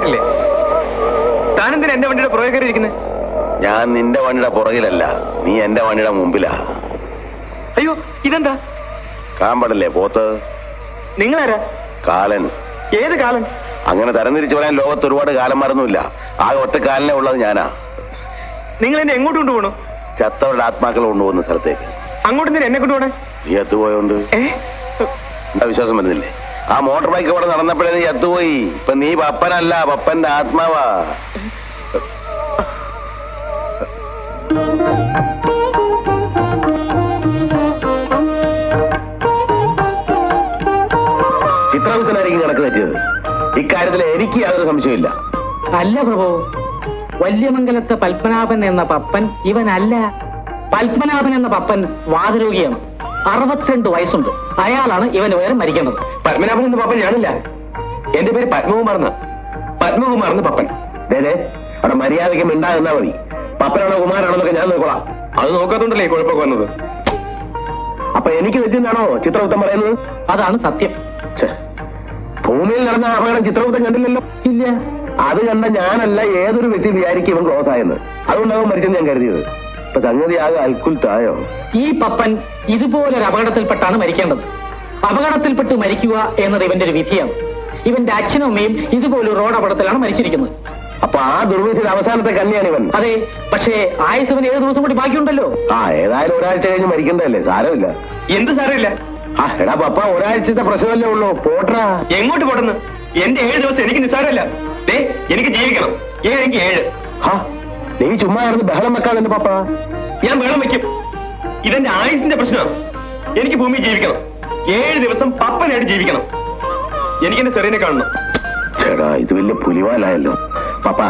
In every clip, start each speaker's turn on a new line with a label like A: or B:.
A: കേട്ടില്ലേ താനെന്തിനാ എന്റെ വണ്ടിയുടെ പുറകെ കയറി ഇരിക്കുന്നത്
B: ഞാൻ നിന്റെ വണ്ടിയുടെ പുറകിലല്ല നീ എന്റെ വണ്ടിയുടെ മുമ്പിലാ.
A: അയ്യോ ഇതെന്താ?
B: കാമ്പടല്ലേ പോത്ത്?
A: നിങ്ങളാരാ?
B: കാലൻ.
A: ഏത് കാലൻ?
B: അങ്ങനെ തരംതിരിച്ചു പറയാൻ ലോകത്ത് ഒരുപാട് കാലന്മാരൊന്നുമില്ല ആ ഒറ്റ കാലനെ ഉള്ളത് ഞാനാ.
A: നിങ്ങൾ എന്നെ എങ്ങോട്ട് കൊണ്ടുപോകണു
B: ചത്തവരുടെ ആത്മാക്കൾ കൊണ്ടുപോകുന്ന സ്ഥലത്തേക്ക്.
A: അങ്ങോട്ട് എന്നെ കൊണ്ടുപോകണേ
B: നീ എത്തുപോയോണ്ട്?
A: പോയോണ്ട്
B: എന്താ വിശ്വാസം വരുന്നില്ലേ? ആ മോട്ടോർ ബൈക്ക് ഇവിടെ നടന്നപ്പോഴേ നീ ചത്തുപോയി. ഇപ്പൊ നീ പപ്പനല്ല പപ്പന്റെ ആത്മാവാ. ചിത്രവിസനായിരിക്കും കണക്ക് തെറ്റിയത്. ഇക്കാര്യത്തിൽ എനിക്ക് യാതൊരു സംശയമില്ല
C: അല്ല പ്രഭു വല്യമംഗലത്തെ പത്മനാഭൻ എന്ന പപ്പൻ ഇവനല്ല. പത്മനാഭൻ എന്ന പപ്പൻ വാതരോഗിയാണ് അറുപത്തിരണ്ട് വയസ്സുണ്ട്. അയാളാണ് ഇവന് വേറെ മരിക്കുന്നത്.
A: പത്മനാഭൻ എന്ന പപ്പൻ ഞാനില്ല. എന്റെ പേര് പത്മകുമാർ പത്മകുമാർന്ന് പത്മകുമാർ എന്ന് പപ്പൻ
B: അതെ അവിടെ മര്യാദയ്ക്ക് മിണ്ടാകുന്നാ മതി. പപ്പനാണോ കുമാരാണോന്നൊക്കെ ഞാൻ നോക്കോളാം.
A: അത് നോക്കാത്തോണ്ടല്ലേ കുഴപ്പമൊക്കെ വന്നത്?
B: അപ്പൊ എനിക്ക് തെറ്റിന്നാണോ ചിത്രഗുപ്തം പറയുന്നത്?
C: അതാണ് സത്യം.
B: ഭൂമിയിൽ നടന്ന അപകടം ചിത്രഗുപ്തം കണ്ടില്ലല്ലോ?
C: ഇല്ല.
B: അത് കണ്ട ഞാനല്ല ഏതൊരു വ്യക്തി വിചാരിക്കും ഇവൻ ക്ലോസ് ആയെന്ന് അതുകൊണ്ടാവും മരിച്ചെന്ന് ഞാൻ കരുതിയത്. ഇപ്പൊ സംഗതി ആകെ അൽക്കുൽത്തായോ?
C: ഈ പപ്പൻ ഇതുപോലൊരു അപകടത്തിൽപ്പെട്ടാണ് മരിക്കേണ്ടത്. അപകടത്തിൽപ്പെട്ട് മരിക്കുക എന്നത് ഇവന്റെ ഒരു വിധിയാണ്. ഇവന്റെ അച്ഛനും അമ്മയും ഇതുപോലൊരു റോഡ് അപകടത്തിലാണ് മരിച്ചിരിക്കുന്നത്.
B: അപ്പൊ ആ ദുർവിധിയുടെ അവസാനത്തെ കന്യാണ് ഇവൻ
C: അതെ പക്ഷേ ആയുസവന് ഏഴ് ദിവസം കൂടി ബാക്കിയുണ്ടല്ലോ.
B: ആ ഏതായാലും ഒരാഴ്ച കഴിഞ്ഞ് മരിക്കണ്ടല്ലേ സാരമില്ല.
A: എന്ത് സാരമില്ല?
B: ആ എടാ പപ്പ ഒരാഴ്ചത്തെ പ്രശ്നമല്ലേ ഉള്ളൂ. പോട്ടറാ
A: എങ്ങോട്ട് പോടുന്നു എന്റെ ഏഴ് ദിവസം എനിക്ക് നിസ്സാരമല്ല. ദേ എനിക്ക് ജീവിക്കണം. ഏഴെങ്കിൽ ഏഴ്.
B: ഹാ നീ ചുമ്മാ ബഹളം വെക്കാതെ പാപ്പ?
A: ഞാൻ ബഹളം വെക്കും. ഇതെന്റെ ആയുസിന്റെ പ്രശ്നമാണ്. എനിക്ക് ഭൂമി ജീവിക്കണം. ഏഴ് ദിവസം പപ്പനായിട്ട് ജീവിക്കണം. എനിക്കെന്റെ ചെറിയനെ കാണണം.
B: ചേടാ ഇത് വലിയ പുലിവാലായല്ലോ. പാപ്പ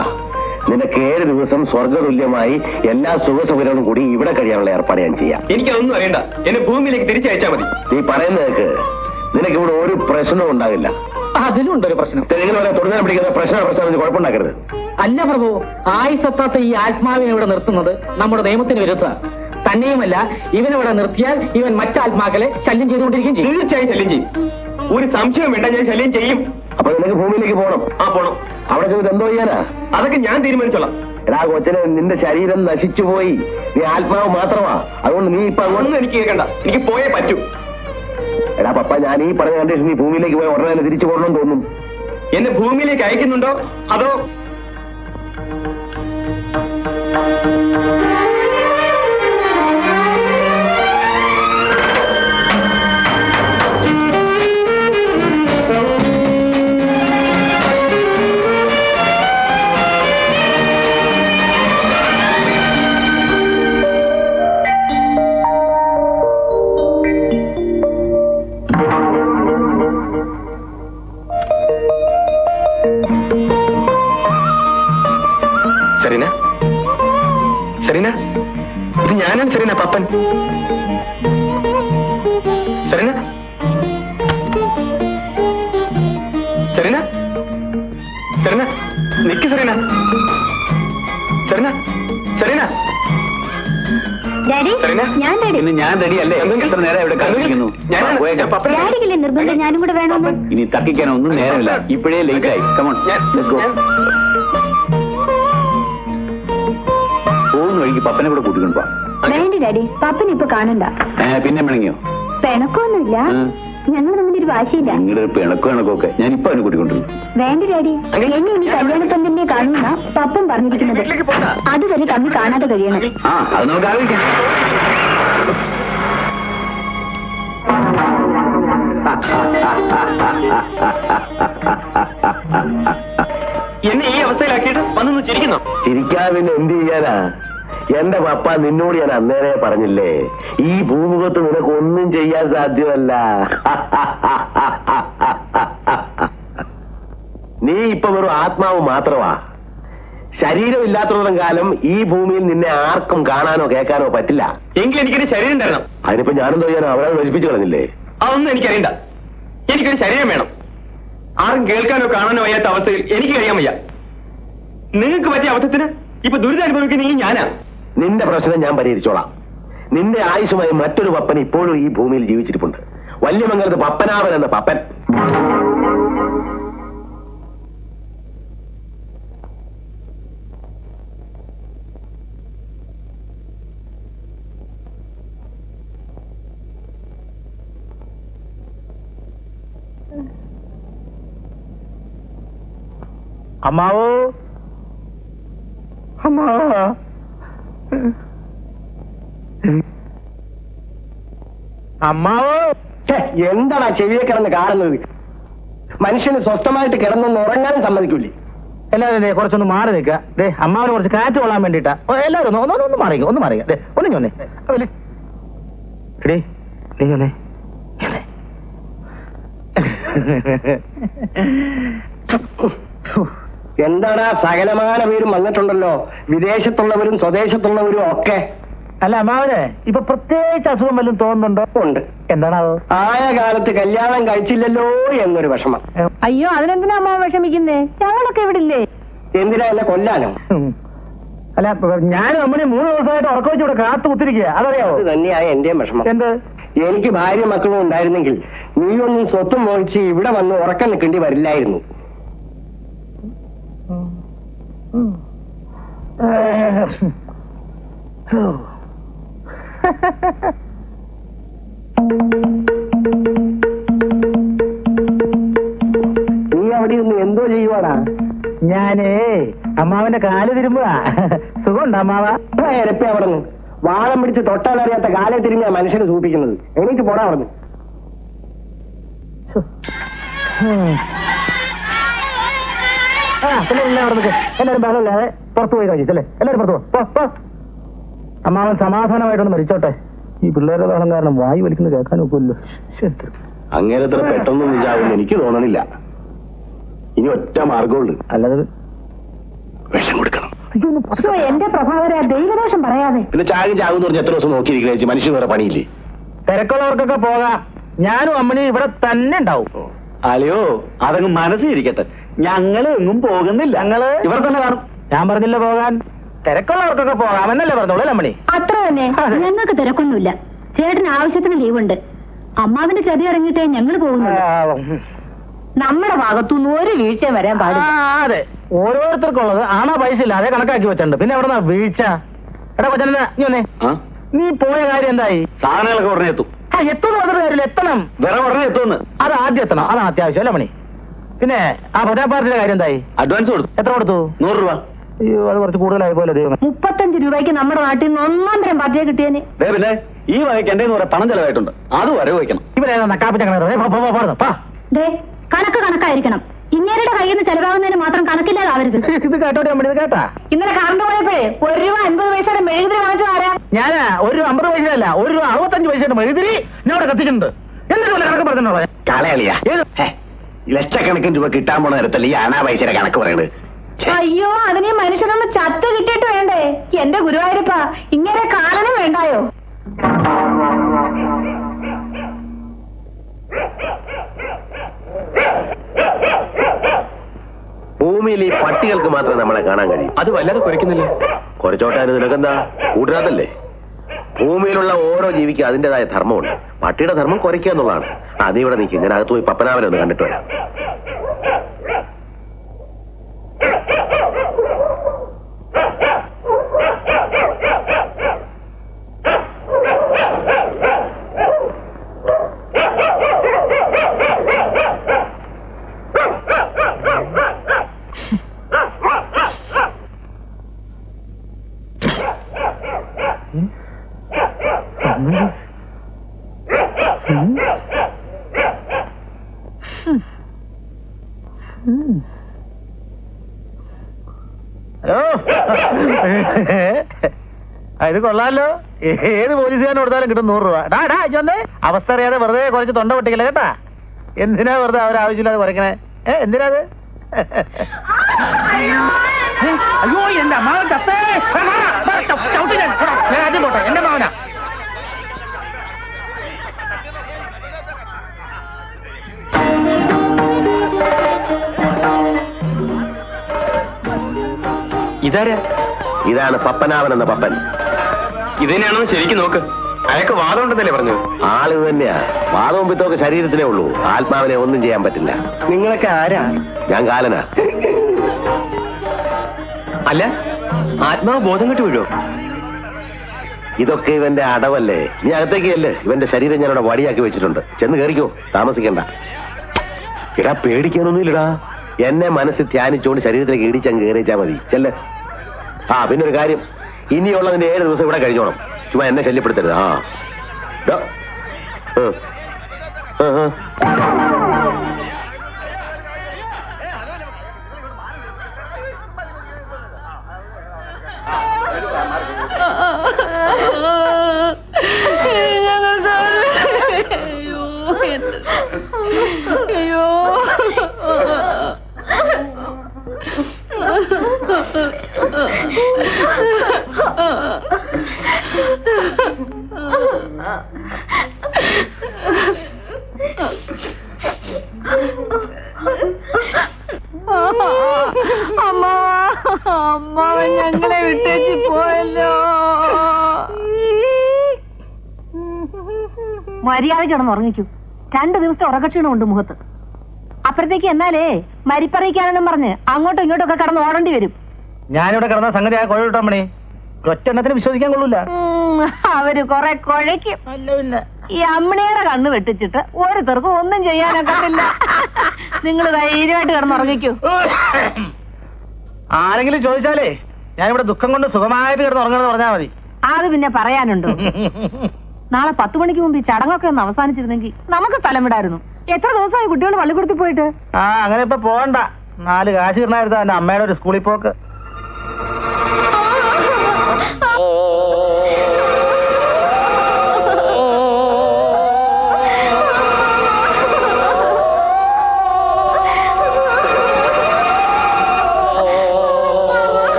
B: നിനക്ക് ഏഴ് ദിവസം സ്വർഗതുല്യമായി എല്ലാ സുഖസൗകര്യങ്ങളും കൂടി ഇവിടെ കഴിയാനുള്ള ഏർപ്പാട് ഞാൻ ചെയ്യാം.
A: എനിക്കതൊന്നും അറിയണ്ട. എന്നെ ഭൂമിയിലേക്ക് തിരിച്ചയച്ചാൽ മതി.
B: നീ പറയുന്നത് കേക്ക്. നിനക്ക് ഇവിടെ ഒരു പ്രശ്നവും ഉണ്ടാകില്ല
C: അതിലും ഉണ്ടൊരു പ്രശ്നം.
B: നിങ്ങൾ വരെ തുടരാൻ പിടിക്കുന്ന പ്രശ്ന പ്രശ്നം കുഴപ്പമുണ്ടാക്കരുത്.
C: അല്ല പ്രഭു ആയുസത്താത്ത ഈ ആത്മാവിനെ ഇവിടെ നിർത്തുന്നത് നമ്മുടെ നിയമത്തിന് വിരുദ്ധ തന്നെയുമല്ല ഇവനിവിടെ നിർത്തിയാൽ ഇവൻ മറ്റാത്മാക്കളെ ശല്യം ചെയ്തുകൊണ്ടിരിക്കും ചെയ്യും.
A: തീർച്ചയായും ശല്യം ചെയ്യും. ഒരു സംശയം വേണ്ട ഞാൻ ശല്യം ചെയ്യും.
B: അപ്പൊ നിനക്ക് ഭൂമിയിലേക്ക് പോകണം.
A: ആ പോണം.
B: അവിടെ ചെന്നിട്ട് എന്തോ ചെയ്യാനാ?
A: അതൊക്കെ ഞാൻ തീരുമാനിച്ചോളാം.
B: എടാ കൊച്ചനെ നിന്റെ ശരീരം നശിച്ചു പോയി നീ ആത്മാവ് മാത്രമാ. അതുകൊണ്ട് നീ ഇപ്പൊ
A: ഒന്നും എനിക്ക് കേൾക്കണ്ട. എനിക്ക് പോയേ പറ്റൂ.
B: എടാ പപ്പ ഞാൻ ഈ പറഞ്ഞ കണ്ടീഷൻ നീ ഭൂമിയിലേക്ക് പോയി ഉടനെ തന്നെ തിരിച്ചു പോകണമെന്ന് തോന്നും.
A: എന്നെ ഭൂമിയിലേക്ക് അയക്കുന്നുണ്ടോ? അതോ
D: നിർബന്ധം? ഞാനും കൂടെ വേണമെന്ന്
B: ഇനി തക്കിക്കാനൊന്നും നേരമില്ല. ഇപ്പോഴേ ലേറ്റ് ആയി. കമോൺ പോകുന്ന വഴിക്ക് പപ്പനെ കൂടെ കൂട്ടിക്കൊണ്ടു
D: വേണ്ട ഡാഡി. പപ്പനെ ഇപ്പൊ കാണണ്ട.
B: പിന്നെ മിണങ്ങിയോ?
D: പിണക്കൊന്നുമില്ല ഞങ്ങൾ തമ്മിലൊരു വാശിയില്ല.
B: നിങ്ങളുടെ ഒരു പിണക്കോ ഇണക്കൊക്കെ ഞാൻ ഇപ്പൊ അവനെ കൂട്ടിക്കൊണ്ടിരുന്നു
D: വേണ്ട ഡാഡി. എന്നെ ഇനി കല്യാണത്തന്നെ കാണുന്ന പപ്പൻ പറഞ്ഞിരിക്കുന്നത്. അതുവരെ തമ്മിൽ കാണാതെ കഴിയണം.
B: ആ അത് നമുക്ക് ആലോചിക്കാം.
A: എന്നെ ഈ അവസ്ഥയിലാക്കിയിട്ട് വന്നൊന്ന് ചിരിക്കുന്നു?
B: ചിരിക്കാൻ പിന്നെ എന്ത് ചെയ്യാനാ? എന്റെ പപ്പ നിന്നോട് ഞാൻ അന്നേരെ പറഞ്ഞില്ലേ ഈ ഭൂമുഖത്ത് നിനക്ക് ഒന്നും ചെയ്യാൻ സാധ്യമല്ല. നീ ഇപ്പൊ വെറും ആത്മാവ് മാത്രമാ. ശരീരം ഇല്ലാത്തത്തോളം കാലം ഈ ഭൂമിയിൽ നിന്നെ ആർക്കും കാണാനോ കേൾക്കാനോ പറ്റില്ല.
A: എങ്കിൽ എനിക്കൊരു ശരീരം തരണം.
B: അതിനിപ്പോ ഞാനെന്തോ ഞാൻ അവരെ നശിപ്പിച്ചു കളഞ്ഞില്ലേ?
A: അതൊന്നും എനിക്കറിയണ്ട എനിക്കൊരു ശരീരം വേണം. ആരും കേൾക്കാനോ കാണാനോ വയ്യാത്ത അവസ്ഥയിൽ എനിക്ക് കഴിയാൻ വയ്യ. നിങ്ങൾക്ക് പറ്റിയ അവസ്ഥത്തിന് ഇപ്പൊ ദുരിതം അനുഭവിക്കുന്ന ഈ ഞാനാ.
B: നിന്റെ പ്രശ്നം ഞാൻ പരിഹരിച്ചോളാം. നിന്റെ ആയുഷുമായി മറ്റൊരു പപ്പൻ ഇപ്പോഴും ഈ ഭൂമിയിൽ ജീവിച്ചിരിപ്പുണ്ട്. വല്യമംഗലത്ത് പപ്പനാവൻ എന്ന പപ്പൻ.
E: അമ്മാവോ? അമ്മാവോ അമ്മാവോ?
B: എന്താടാ ചെവിയെ കിടന്ന് കാണുന്നത് മനുഷ്യന് സ്വസ്ഥമായിട്ട് കിടന്നൊന്ന് ഉറങ്ങാനും സമ്മതിക്കൂലേ.
E: എല്ലാവരും ദേ കുറച്ചൊന്ന് മാറി നിൽക്കുക ദേ അമ്മാവന് കുറച്ച് കാറ്റ് കൊള്ളാൻ വേണ്ടിട്ടാ എല്ലാവരും ഒന്ന് ഒന്ന് ഒന്ന് മാറിക്കുക ഒന്ന് മാറിക്കുക ദേ ഒന്ന് ഞൊന്നേ എടേ നീ ഞൊന്നേ.
B: എന്താടാ സകലമാന പേരും വന്നിട്ടുണ്ടല്ലോ? വിദേശത്തുള്ളവരും സ്വദേശത്തുള്ളവരും ഒക്കെ.
E: അല്ല അമ്മാവനെ ഇപ്പൊ പ്രത്യേകിച്ച് അസുഖം വല്ലതും തോന്നുന്നുണ്ടോ?
B: ഉണ്ട്.
E: എന്താണാവോ
B: ആയ കാലത്ത് കല്യാണം കഴിച്ചില്ലല്ലോ എന്നൊരു വിഷമം.
F: അയ്യോ അതിനെന്തിനാ അമ്മ വിഷമിക്കുന്നേ? ഞങ്ങളൊക്കെ ഇവിടെ ഇല്ലേ
B: എന്തിനാ എന്നെ കൊല്ലാനോ?
E: അല്ല ഞാൻ അമ്മനെ മൂന്ന് ദിവസമായിട്ട് ഉറക്കം വെച്ച് ഇവിടെ കാത്തു കുത്തിരിക്കുക. അതറിയാവോ?
B: അത് തന്നെയായ എന്റെയും വിഷമം.
E: എന്ത്?
B: എനിക്ക് ഭാര്യ മക്കളും ഉണ്ടായിരുന്നെങ്കിൽ നീയൊന്നും സ്വത്തും മോഹിച്ച് ഇവിടെ വന്ന് ഉറക്കം നിൽക്കേണ്ടി വരില്ലായിരുന്നു. നീ അവിടെ ഒന്ന് എന്തോ ചെയ്യുവാടാ?
E: ഞാനേ അമ്മാവന്റെ കാൽ തിരുമ്പുക. സുഖമുണ്ട് അമ്മാവ?
B: ഇരപ്പി അവിടെ നിന്ന് വാളം പിടിച്ച് തൊട്ടാലറിയാത്ത കാലെ തിരിഞ്ഞാ മനുഷ്യനെ സൂപ്പിക്കുന്നത്. എനിക്ക് പോടാ അവിടെ.
E: ആ പിന്നെ എല്ലാവരും അവിടെ നിൽക്ക് എല്ലാവരും ബഹളമില്ലാതെ പുറത്തു പോയി കഴിച്ചല്ലേ എല്ലാവരും പുറത്തു പോ. അമ്മാവൻ സമാധാനമായിട്ടൊന്ന് മരിച്ചോട്ടെ. ഈ പിള്ളേരുടെ ബഹളം കാരണം വായി വലിക്കുന്നത് കേൾക്കാൻ ഒക്കുമല്ലോ
B: അങ്ങനെ അത്ര പെട്ടെന്നൊന്നും ഇതാവുമെന്ന് എനിക്ക് തോന്നണില്ല. ഇനി ഒറ്റ മാർഗമുണ്ട്
E: അല്ലാതെ
B: വിഷം കൊടുക്കണം.
F: അയ്യോ, എന്റെ പ്രഭാകര ദൈവദോഷം പറയാതെ.
B: പിന്നെ ചാകും ചാകും എന്ന് പറഞ്ഞ് എത്ര ദിവസം നോക്കിയിരിക്കണേ മനുഷ്യൻ വേറെ പണിയില്ലേ?
E: തിരക്കുള്ളവർക്കൊക്കെ പോകാം. ഞാനും അമ്മണി ഇവിടെ തന്നെ ഉണ്ടാവും.
G: അല്ലയോ അതങ്ങ് മനസ്സിരിക്കട്ടെ ഞങ്ങൾ എങ്ങും പോകുന്നില്ല.
E: ഞങ്ങൾ
G: ഇവിടെ തന്നെ കാണും.
E: ഞാൻ പറഞ്ഞില്ല പോകാൻ. തിരക്കുള്ളവർക്കൊക്കെ പോകാമെന്നല്ലേ പറഞ്ഞോളൂ നമ്മളി
F: അത്ര തന്നെ. ഞങ്ങൾക്ക് തിരക്കൊന്നുമില്ല. ചേട്ടന് ആവശ്യത്തിന് ലീവുണ്ട്. അമ്മാവിന്റെ ചതി ഇറങ്ങിയിട്ടേ ഞങ്ങൾ
E: പോകുന്നു
F: നമ്മുടെ ഭാഗത്തുനിന്ന് ഒരു വീഴ്ച വരാൻ പാടില്ല.
E: അതെ. ഓരോരുത്തർക്കുള്ളത് ആണോ പൈസ ഇല്ല അതേ കണക്കാക്കി വെച്ചിട്ടുണ്ട്. പിന്നെ എവിടെന്നാ വീഴ്ച? എടാ കൊച്ചനെ നീ
G: ഒന്നേ
E: നീ പോയ കാര്യം എന്തായി?
G: സാധനങ്ങളൊക്കെ ഉടനെ എത്തും.
E: ആ എത്തുന്ന പറഞ്ഞിട്ട് കാര്യമില്ല. എത്തണം.
G: വേറെ ഉടനെ എത്തുമെന്ന്.
E: അത് ആദ്യം എത്തണം. അതാണ് അത്യാവശ്യം അല്ലേ മണി പിന്നെ ആ ഭജന പാർട്ടിയുടെ കാര്യം എന്തായി?
G: അഡ്വാൻസ് കൊടുത്തു.
E: എത്ര കൊടുത്തു?
G: നൂറ് രൂപ.
E: അത് കുറച്ച് കൂടുതലായി പോലെ ദൈവം
F: മുപ്പത്തഞ്ച് രൂപയ്ക്ക് നമ്മുടെ നാട്ടിൽ നിന്ന് ഒന്നാം തരം പാർട്ടിയെ കിട്ടിയേനെ.
G: ദേ പിന്നെ ഈ വകയ്ക്ക് എന്റെ കുറെ പണം ചെലവായിട്ടുണ്ട്. അത് വരവ് വയ്ക്കണം
E: നക്കാപ്പിച്ച കണക്ക്? പാ
F: ദേ കണക്ക് കണക്കായിരിക്കണം. ഇങ്ങേരുടെ കയ്യിൽ നിന്ന് ചെലവാകുന്നതിന് മാത്രം കണക്കില്ലാതാവരുത്.
E: ഇത് കേട്ടോട്ടെ ഇത് കേട്ടാ?
F: ഇന്നലെ കറണ്ട് പോയപ്പോഴേ ഒരു രൂപ അൻപത് പൈസയുടെ മെഴുകുതിരി വാങ്ങിച്ചു ആരാ?
E: ഞാൻ ഒരു രൂപ അമ്പത് പൈസ അല്ല ഒരു രൂപ അറുപത്തഞ്ച് പൈസയുടെ മെഴുതിരി ഞാൻ അവിടെ കത്തിക്കുന്നുണ്ട് എന്നിട്ട് വല്ല കണക്ക് പറഞ്ഞോളാം
B: കളയാളിയാ? ലക്ഷക്കണക്കിന് രൂപ കിട്ടാൻ പോണ നേരത്തല്ലേ ഈ അനാ പൈസയുടെ കണക്ക് പറയണത്? ഛെ,
F: അയ്യോ അതിനെ മനുഷ്യനൊന്ന് ചത്തു കിട്ടിയിട്ട് വേണ്ടേ? എന്റെ ഗുരുവായൂരപ്പ ഇങ്ങനെ കാലനും വേണ്ടായോ?
B: ഭൂമിയിൽ ഈ പട്ടികൾക്ക് മാത്രമേ നമ്മളെ കാണാൻ കഴിയൂ.
G: അത് വല്ലാതെ കുറയ്ക്കുന്നില്ല
B: കുറച്ചോട്ടാനും നിനക്കെന്താ? കൂട്ടുകാരല്ലേ ഭൂമിയിലുള്ള ഓരോ ജീവിക്കും അതിന്റേതായ ധർമ്മമുണ്ട്. പട്ടിയുടെ ധർമ്മം കുറയ്ക്കുക എന്നുള്ളതാണ്. അതിവിടെ നീക്കി. നിൽക്കും ഇങ്ങനെ അകത്ത് പോയി പപ്പനാവനെ ഒന്ന് കണ്ടിട്ട് വരാം.
E: ഹലോ ആ, ഇത് കൊള്ളാലോ. ഏത് പോലീസുകാരൻ കൊടുത്താലും കിട്ടും നൂറ് രൂപ. ഡാ ഡാ അവസ്ഥ അറിയാതെ വെറുതെ കുറച്ച് തൊണ്ട പൊട്ടിക്കില്ല കേട്ടാ? എന്തിനാ വെറുതെ അവരാവശ്യമില്ലാതെ കുറയ്ക്കണേ? ഏ എന്തിനാ അത്? അയ്യോ എന്റെ അമ്മാവൻ ചവിട്ടി ഞാൻ. പോടാ, ഞാൻ ആദ്യം പോട്ടെ. എന്റെ മാവനാ.
G: ഇതാരാ?
B: ഇതാണ് പപ്പനാവൻ എന്ന പപ്പൻ.
G: ഇതന്നെയാണെന്ന് ശരിക്കും നോക്ക്. അയാൾക്ക് വാദം ഉണ്ടെന്നല്ലേ പറഞ്ഞു
B: ആൾ തന്നെയാ. വാദവും പിത്തമൊക്കെ ശരീരത്തിലേ ഉള്ളൂ. ആത്മാവിനെ ഒന്നും ചെയ്യാൻ പറ്റില്ല. നിങ്ങളൊക്കെ ആരാ? ഞാൻ കാലനാ.
G: അല്ല ആത്മാവ് ബോധം കെട്ട് വീഴോ
B: ഇതൊക്കെ ഇവന്റെ അടവല്ലേ? നീ അകത്തേക്ക് അല്ലേ ഇവന്റെ ശരീരം ഞാനവിടെ വടിയാക്കി വെച്ചിട്ടുണ്ട്. ചെന്ന് കയറിക്കോ താമസിക്കണ്ട. എടാ പേടിക്കാനൊന്നുമില്ലടാ. എന്നെ മനസ്സ് ധ്യാനിച്ചുകൊണ്ട് ശരീരത്തിലേക്ക് ഇടിച്ചങ്ങ് കയറിച്ചാ മതി. ചെല്ലേ. ആ പിന്നെ ഒരു കാര്യം. ഇനിയുള്ളതിന്റെ ഏഴ് ദിവസം ഇവിടെ കഴിഞ്ഞോണം. ചുമ്മാ എന്നെ ശല്യപ്പെടുത്തരുത്. ആ. ഉം.
F: അയ്യോ അമ്മ അമ്മാവൻ ഞങ്ങളെ വിട്ടേച്ച് പോയല്ലോ മര്യാദ കിടന്ന് ഉറങ്ങിക്കൂ. രണ്ട് ദിവസത്തെ ഉറക്കക്ഷീണമുണ്ട് മുഖത്ത്. അപ്പുറത്തേക്ക് എന്നാലേ മരിപ്പറിയിക്കാനെന്നും പറഞ്ഞ് അങ്ങോട്ടും ഇങ്ങോട്ടും ഒക്കെ കടന്ന് ഓടേണ്ടി വരും.
G: ഞാനിവിടെ കിടന്ന സംഗതി ആ കുഴ കിട്ടാൻ ഒറ്റെണ്ണത്തിന് വിശ്വസിക്കാൻ കൊള്ളൂല.
F: അവർ കൊറേ കുഴയ്ക്കും. ഈ അമ്മണിയുടെ കണ്ണ് വെട്ടിച്ചിട്ട് ഓരോരുത്തർക്കും ഒന്നും ചെയ്യാനൊക്കത്തില്ല നിങ്ങൾ ധൈര്യമായിട്ട് കിടന്നുറങ്ങിക്കൂ
G: ആരെങ്കിലും ചോദിച്ചാലേ ഞാനിവിടെ ദുഃഖം കൊണ്ട് സുഖമായിട്ട് കിടന്ന് ഉറങ്ങണമെന്ന് പറഞ്ഞാൽ മതി.
F: അത് പിന്നെ പറയാനുണ്ടോ? നാളെ പത്ത് മണിക്ക് മുമ്പ് ഈ ചടങ്ങൊക്കെ ഒന്ന് അവസാനിച്ചിരുന്നെങ്കിൽ നമുക്ക് സ്ഥലം വിടായിരുന്നു എത്ര ദിവസമായി കുട്ടികൾ പള്ളിക്കൂടത്തിൽ പോയിട്ട്?
G: ആ അങ്ങനെ ഇപ്പൊ പോകണ്ട. നാല് കാശ് കിട്ടണായിരുന്നു എന്റെ അമ്മയുടെ ഒരു സ്കൂളിൽ പോക്ക്.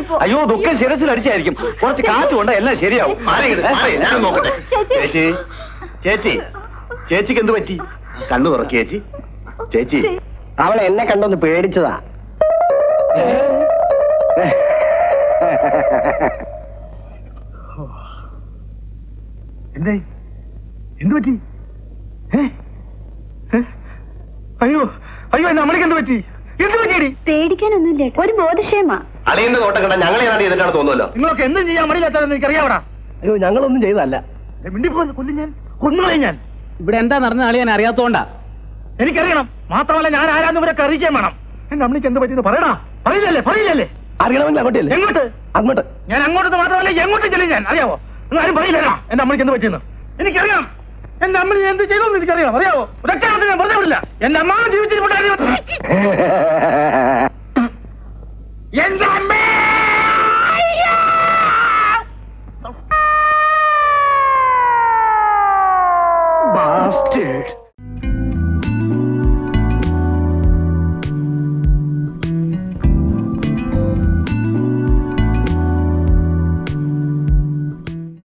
D: ഇപ്പൊ
E: അയ്യോ ദുഃഖം ശിരസിൽ അടിച്ചായിരിക്കും. കുറച്ച് കാറ്റ് കൊണ്ട് എല്ലാം ശരിയാവും.
D: ചേച്ചി
B: ചേച്ചി ചേച്ചിക്ക് എന്ത് പറ്റി? കണ്ണു തുറക്കി ചേച്ചി. ചേച്ചി
G: അവൾ എന്നെ കണ്ടൊന്ന് പേടിച്ചതാ.
E: എന്തേ? എന്ത് പറ്റി? അയ്യോ അയ്യോ എന്നെ അമ്മണിക്ക് എന്ത് പറ്റി? എന്ത് പറ്റിയടി?
D: പേടിക്കാനൊന്നുമില്ല ഒരു ബോധക്ഷേമാ
B: അളിയന്റെ നോട്ടം കണ്ട ഞങ്ങളെ ഏതാണ്ട് ചെയ്തിട്ടാണ് തോന്നുമല്ലോ
E: നിങ്ങളൊക്കെ എന്തും ചെയ്യാൻ മടിയില്ലാത്തതെന്ന് എനിക്കറിയാവടാ.
G: അയ്യോ ഞങ്ങളൊന്നും
E: മിണ്ടിപ്പോ കൊല്ലും ഞാൻ. കൊന്നുകളയും ഞാൻ.
G: ഇവിടെ എന്താ നടന്ന അളിയാൻ അറിയാത്തോണ്ടാ.
E: എനിക്കറിയണം. മാത്രമല്ല ഞാൻ ആരാന്ന് ഇവരൊക്കെ അറിയിക്കാൻ വേണം. എന്റെ അമ്മയ്ക്ക് എന്ത് പറ്റിയെന്ന് പറയടാ. പറയില്ലല്ലേ പറയില്ലല്ലേ?
G: അറിയണമെങ്കിൽ അങ്ങോട്ടല്ലേ
E: എങ്ങോട്ട്?
G: അങ്ങോട്ട്.
E: ഞാൻ അങ്ങോട്ട് മാത്രമല്ല എങ്ങോട്ട് ചെല്ലും ഞാൻ. അറിയാവോ? നിങ്ങൾ ആരും പറയില്ലടാ എന്റെ അമ്മയ്ക്ക് എന്ത് പറ്റിയെന്ന്? എനിക്കറിയാം എന്റെ അമ്മ എന്ത് ചെയ്തോന്ന് എനിക്കറിയാം അറിയാവോ? ഇതൊക്കെ ഞാൻ പറഞ്ഞു വിടില്ല. എന്റെ അമ്മ ജീവിച്ചിട്ട് എന്റെ അമ്മേ!